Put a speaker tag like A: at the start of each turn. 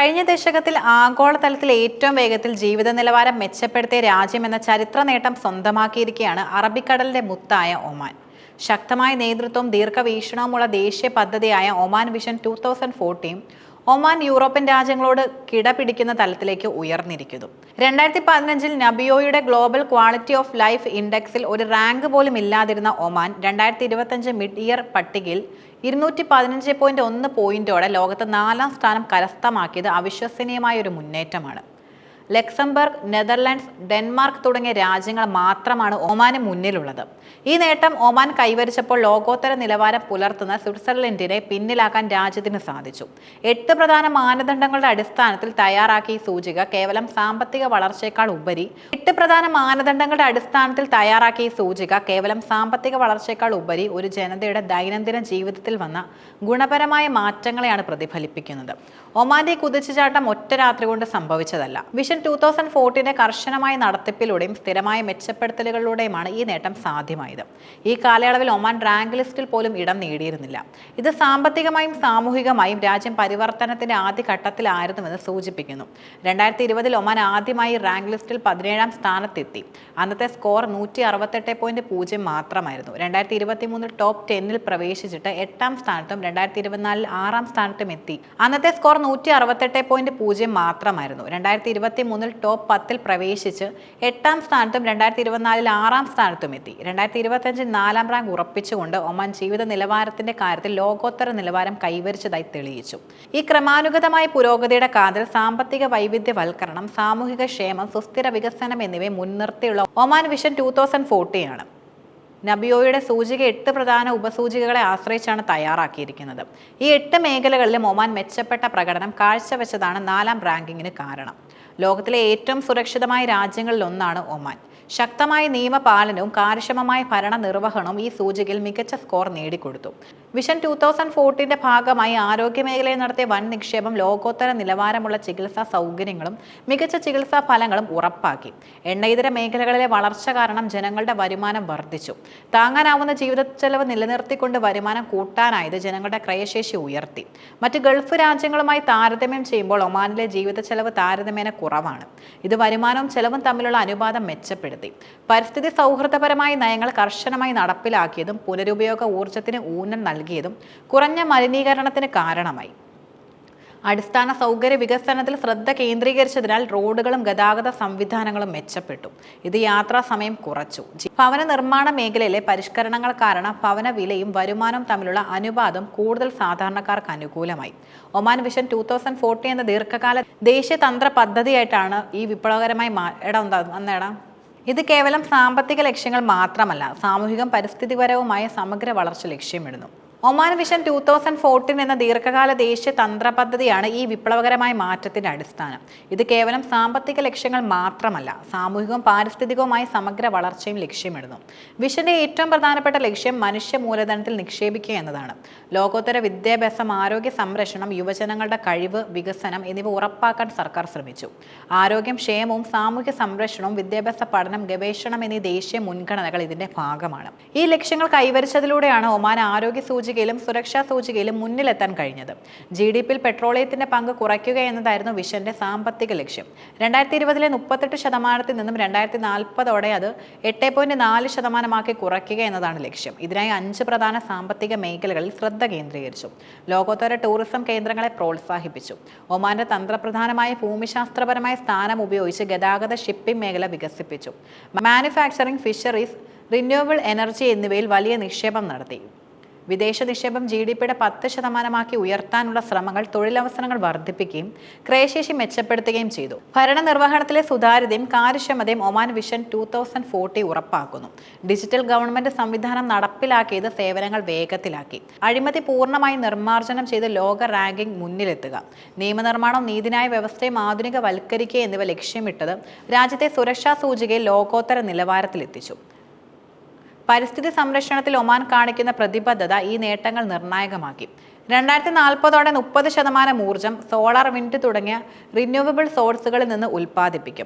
A: കഴിഞ്ഞ ദശകത്തിൽ ആഗോളതലത്തിൽ ഏറ്റവും വേഗത്തിൽ ജീവിത നിലവാരം മെച്ചപ്പെടുത്തിയ രാജ്യമെന്ന ചരിത്ര നേട്ടം സ്വന്തമാക്കിയിരിക്കുകയാണ് അറബിക്കടലിന്റെ മുത്തായ ഒമാൻ. ശക്തമായ നേതൃത്വവും ദീർഘവീക്ഷണവുമുള്ള ദേശീയ പദ്ധതിയായ Oman vision two thousand fourteen Oman European രാജ്യങ്ങളോട് കിടപിടിക്കുന്ന തലത്തിലേക്ക് ഉയർന്നിരിക്കുന്നു. രണ്ടായിരത്തി പതിനഞ്ചിൽ നബിയോയുടെ ഗ്ലോബൽ ക്വാളിറ്റി ഓഫ് ലൈഫ് ഇൻഡെക്സിൽ ഒരു റാങ്ക് പോലും ഇല്ലാതിരുന്ന ഒമാൻ രണ്ടായിരത്തി ഇരുപത്തഞ്ച് മിഡ് ഇയർ പട്ടികയിൽ ഇരുന്നൂറ്റി പതിനഞ്ച് പോയിന്റ് ഒന്ന് പോയിന്റോടെ ലോകത്ത് നാലാം സ്ഥാനം കരസ്ഥമാക്കിയത് അവിശ്വസനീയമായ ഒരു മുന്നേറ്റമാണ്. ലക്സംബർഗ് നെതർലാൻഡ്സ് ഡെൻമാർക്ക് തുടങ്ങിയ രാജ്യങ്ങൾ മാത്രമാണ് ഒമാന് മുന്നിലുള്ളത്. ഈ നേട്ടം ഒമാൻ കൈവരിച്ചപ്പോൾ ലോകോത്തര നിലവാരം പുലർത്തുന്ന സ്വിറ്റ്സർലൻഡിനെ പിന്നിലാക്കാൻ രാജ്യത്തിന് സാധിച്ചു. എട്ട് പ്രധാന മാനദണ്ഡങ്ങളുടെ അടിസ്ഥാനത്തിൽ തയ്യാറാക്കിയ സൂചിക കേവലം സാമ്പത്തിക വളർച്ചയേക്കാൾ ഉപരി എട്ട് പ്രധാന മാനദണ്ഡങ്ങളുടെ അടിസ്ഥാനത്തിൽ തയ്യാറാക്കിയ സൂചിക കേവലം സാമ്പത്തിക വളർച്ചയേക്കാൾ ഉപരി ഒരു ജനതയുടെ ദൈനംദിന ജീവിതത്തിൽ വന്ന ഗുണപരമായ മാറ്റങ്ങളെയാണ് പ്രതിഫലിപ്പിക്കുന്നത്. ഒമാന്റെ കുതിച്ചുചാട്ടം ഒറ്റ രാത്രി കൊണ്ട് സംഭവിച്ചതല്ല. വിഷൻ ടൂ തൗസൻഡ് ഫോർട്ടീനെ കർശനമായ നടത്തിപ്പിലൂടെയും സ്ഥിരമായ മെച്ചപ്പെടുത്തലുകളിലൂടെയുമാണ് ഈ നേട്ടം സാധ്യമായത്. ഈ കാലയളവിൽ ഒമാൻ റാങ്ക് ലിസ്റ്റിൽ പോലും ഇടം നേടിയിരുന്നില്ല. ഇത് സാമ്പത്തികമായും സാമൂഹികമായും രാജ്യം പരിവർത്തനത്തിന്റെ ആദ്യ ഘട്ടത്തിലായിരുന്നുവെന്ന് സൂചിപ്പിക്കുന്നു. രണ്ടായിരത്തി ഇരുപതിൽ ഒമാൻ ആദ്യമായി റാങ്ക് ലിസ്റ്റിൽ പതിനേഴാം സ്ഥാനത്തെത്തി. അന്നത്തെ സ്കോർ നൂറ്റി അറുപത്തെട്ട് പോയിന്റ് പൂജ്യം മാത്രമായിരുന്നു. രണ്ടായിരത്തി ഇരുപത്തി മൂന്നിൽ ടോപ്പ് ടെന്നിൽ പ്രവേശിച്ചിട്ട് എട്ടാം സ്ഥാനത്തും രണ്ടായിരത്തി ഇരുപത്തിനാലിൽ ആറാം സ്ഥാനത്തും എത്തി. അന്നത്തെ സ്കോർ നൂറ്റി അറുപത്തെട്ട് പോയിന്റ് പൂജ്യം മാത്രമായിരുന്നു. രണ്ടായിരത്തി ഇരുപത്തി മൂന്നിൽ ടോപ്പ് പത്തിൽ പ്രവേശിച്ച് എട്ടാം സ്ഥാനത്തും രണ്ടായിരത്തി ഇരുപത്തിനാലിൽ ആറാം സ്ഥാനത്തും എത്തി. രണ്ടായിരത്തി ഇരുപത്തഞ്ചിൽ നാലാം റാങ്ക് ഉറപ്പിച്ചുകൊണ്ട് ഒമാൻ ജീവിത നിലവാരത്തിന്റെ കാര്യത്തിൽ ലോകോത്തര നിലവാരം കൈവരിച്ചതായി തെളിയിച്ചു. ഈ ക്രമാനുഗതമായ പുരോഗതിയുടെ കാതിൽ സാമ്പത്തിക വൈവിധ്യവൽക്കരണം സാമൂഹിക ക്ഷേമം സുസ്ഥിര വികസനം എന്നിവയെ മുൻനിർത്തിയുള്ള ഒമാൻ വിഷൻ ടൂ തൗസൻഡ് ഫോർട്ടിയാണ് നബിയോയുടെ സൂചിക എട്ട് പ്രധാന ഉപസൂചികകളെ ആശ്രയിച്ചാണ് തയ്യാറാക്കിയിരിക്കുന്നത്. ഈ എട്ട് മേഖലകളിലും ഒമാൻ മെച്ചപ്പെട്ട പ്രകടനം കാഴ്ചവെച്ചതാണ് നാലാം റാങ്കിങ്ങിന് കാരണം. ലോകത്തിലെ ഏറ്റവും സുരക്ഷിതമായ രാജ്യങ്ങളിലൊന്നാണ് ഒമാൻ. ശക്തമായ നിയമപാലനവും കാര്യക്ഷമമായ ഭരണ നിർവഹണവും ഈ സൂചികയിൽ മികച്ച സ്കോർ നേടിക്കൊടുത്തു. വിഷൻ ടൂ തൗസൻഡ് ഫോർട്ടീന്റെ ഭാഗമായി ആരോഗ്യ മേഖലയിൽ നടത്തിയ വൻ നിക്ഷേപം ലോകോത്തര നിലവാരമുള്ള ചികിത്സാ സൗകര്യങ്ങളും മികച്ച ചികിത്സാ ഫലങ്ങളും ഉറപ്പാക്കി. എണ്ണയിതര മേഖലകളിലെ വളർച്ച കാരണം ജനങ്ങളുടെ വരുമാനം വർദ്ധിച്ചു. താങ്ങാനാവുന്ന ജീവിത ചെലവ് നിലനിർത്തിക്കൊണ്ട് വരുമാനം കൂട്ടാനായത് ജനങ്ങളുടെ ക്രയശേഷി ഉയർത്തി. മറ്റ് ഗൾഫ് രാജ്യങ്ങളുമായി താരതമ്യം ചെയ്യുമ്പോൾ ഒമാനിലെ ജീവിത ചെലവ് താരതമ്യേന കുറവാണ്. ഇത് വരുമാനവും ചെലവും തമ്മിലുള്ള അനുപാതം മെച്ചപ്പെടുത്തി പരിസ്ഥിതി സൗഹൃദപരമായ നയങ്ങൾ കർശനമായി നടപ്പിലാക്കിയതും പുനരുപയോഗ ഊർജത്തിന് ഊന്നൽ നൽകിയതും കുറഞ്ഞ മലിനീകരണത്തിന് കാരണമായി. അടിസ്ഥാന സൗകര്യ വികസനത്തിൽ ശ്രദ്ധ കേന്ദ്രീകരിച്ചതിനാൽ റോഡുകളും ഗതാഗത സംവിധാനങ്ങളും മെച്ചപ്പെട്ടു. ഇത് യാത്രാ സമയം കുറച്ചു. ഭവന നിർമ്മാണ മേഖലയിലെ പരിഷ്കരണങ്ങൾ കാരണം ഭവന വിലയും വരുമാനവും തമ്മിലുള്ള അനുപാതം കൂടുതൽ സാധാരണക്കാർക്ക് അനുകൂലമായി. Oman vision two thousand forty എന്ന ദീർഘകാല ദേശീയ തന്ത്ര പദ്ധതിയായിട്ടാണ് ഈ വിപ്ലവകരമായി മാ എടാ എന്താ അന്നേടാ ഇത് കേവലം സാമ്പത്തിക ലക്ഷ്യങ്ങൾ മാത്രമല്ല സാമൂഹികം പരിസ്ഥിതിപരവുമായ സമഗ്ര വളർച്ച ലക്ഷ്യമിടുന്നു. Oman vision two thousand fourteen എന്ന ദീർഘകാല ദേശീയ തന്ത്ര പദ്ധതിയാണ് ഈ വിപ്ലവകരമായ മാറ്റത്തിന്റെ അടിസ്ഥാനം. ഇത് കേവലം സാമ്പത്തിക ലക്ഷ്യങ്ങൾ മാത്രമല്ല സാമൂഹികവും പാരിസ്ഥിതികവുമായ സമഗ്ര വളർച്ചയും ലക്ഷ്യമിടുന്നു. വിഷന്റെ ഏറ്റവും പ്രധാനപ്പെട്ട ലക്ഷ്യം മനുഷ്യ മൂലധനത്തിൽ നിക്ഷേപിക്കുക എന്നതാണ്. ലോകോത്തര വിദ്യാഭ്യാസം ആരോഗ്യ സംരക്ഷണം യുവജനങ്ങളുടെ കഴിവ് വികസനം എന്നിവ ഉറപ്പാക്കാൻ സർക്കാർ ശ്രമിച്ചു. ആരോഗ്യം ക്ഷേമവും സാമൂഹ്യ സംരക്ഷണവും വിദ്യാഭ്യാസ പഠനം ഗവേഷണം എന്നീ ദേശീയ മുൻഗണനകൾ ഇതിന്റെ ഭാഗമാണ്. ഈ ലക്ഷ്യങ്ങൾ കൈവരിച്ചതിലൂടെയാണ് ഒമാൻ ആരോഗ്യ സൂചികയിലും സുരക്ഷാ സൂചികയിലും മുന്നിലെത്താൻ കഴിഞ്ഞത്. ജി ഡി പിയിൽ പെട്രോളിയത്തിന്റെ പങ്ക് കുറയ്ക്കുക എന്നതായിരുന്നു വിഷന്റെ സാമ്പത്തിക ലക്ഷ്യം. രണ്ടായിരത്തി ഇരുപതിലെ മുപ്പത്തെട്ട് ശതമാനത്തിൽ നിന്നും രണ്ടായിരത്തി നാൽപ്പതോടെ അത് എട്ട് പോയിന്റ് നാല് ശതമാനമാക്കി കുറയ്ക്കുക എന്നതാണ് ലക്ഷ്യം. ഇതിനായി അഞ്ച് പ്രധാന സാമ്പത്തിക മേഖലകളിൽ ശ്രദ്ധ കേന്ദ്രീകരിച്ചു. ലോകോത്തര ടൂറിസം കേന്ദ്രങ്ങളെ പ്രോത്സാഹിപ്പിച്ചു. ഒമാന്റെ തന്ത്രപ്രധാനമായ ഭൂമിശാസ്ത്രപരമായ സ്ഥാനം ഉപയോഗിച്ച് ഗതാഗത ഷിപ്പിംഗ് മേഖല വികസിപ്പിച്ചു. മാനുഫാക്ചറിംഗ് ഫിഷറീസ് റിന്യൂവബിൾ എനർജി എന്നിവയിൽ വലിയ നിക്ഷേപം നടത്തി. വിദേശ നിക്ഷേപം ജി ഡി പിയുടെ പത്ത് ശതമാനമാക്കി ഉയർത്താനുള്ള ശ്രമങ്ങൾ തൊഴിലവസരങ്ങൾ വർദ്ധിപ്പിക്കുകയും ക്രയശേഷി മെച്ചപ്പെടുത്തുകയും ചെയ്തു. ഭരണനിർവഹണത്തിലെ സുതാര്യതയും കാര്യക്ഷമതയും Oman vision two thousand forty ഉറപ്പാക്കുന്നു. ഡിജിറ്റൽ ഗവൺമെന്റ് സംവിധാനം നടപ്പിലാക്കിയത് സേവനങ്ങൾ വേഗത്തിലാക്കി. അഴിമതി പൂർണമായി നിർമ്മാർജനം ചെയ്ത് ലോക റാങ്കിംഗ് മുന്നിലെത്തുക. നിയമനിർമ്മാണം നീതിന്യായ വ്യവസ്ഥയും ആധുനികവൽക്കരിക്കുക എന്നിവ ലക്ഷ്യമിട്ടത് രാജ്യത്തെ സുരക്ഷാ സൂചികയിൽ ലോകോത്തര നിലവാരത്തിലെത്തിച്ചു. പരിസ്ഥിതി സംരക്ഷണത്തിൽ ഒമാൻ കാണിക്കുന്ന പ്രതിബദ്ധത ഈ നേട്ടങ്ങൾ നിർണായകമാക്കി. രണ്ടായിരത്തി നാൽപ്പതോടെ മുപ്പത് ശതമാനം ഊർജം സോളാർ വിൻഡ് തുടങ്ങിയ റിന്യൂവബിൾ സോഴ്സുകളിൽ നിന്ന് ഉൽപ്പാദിപ്പിക്കും.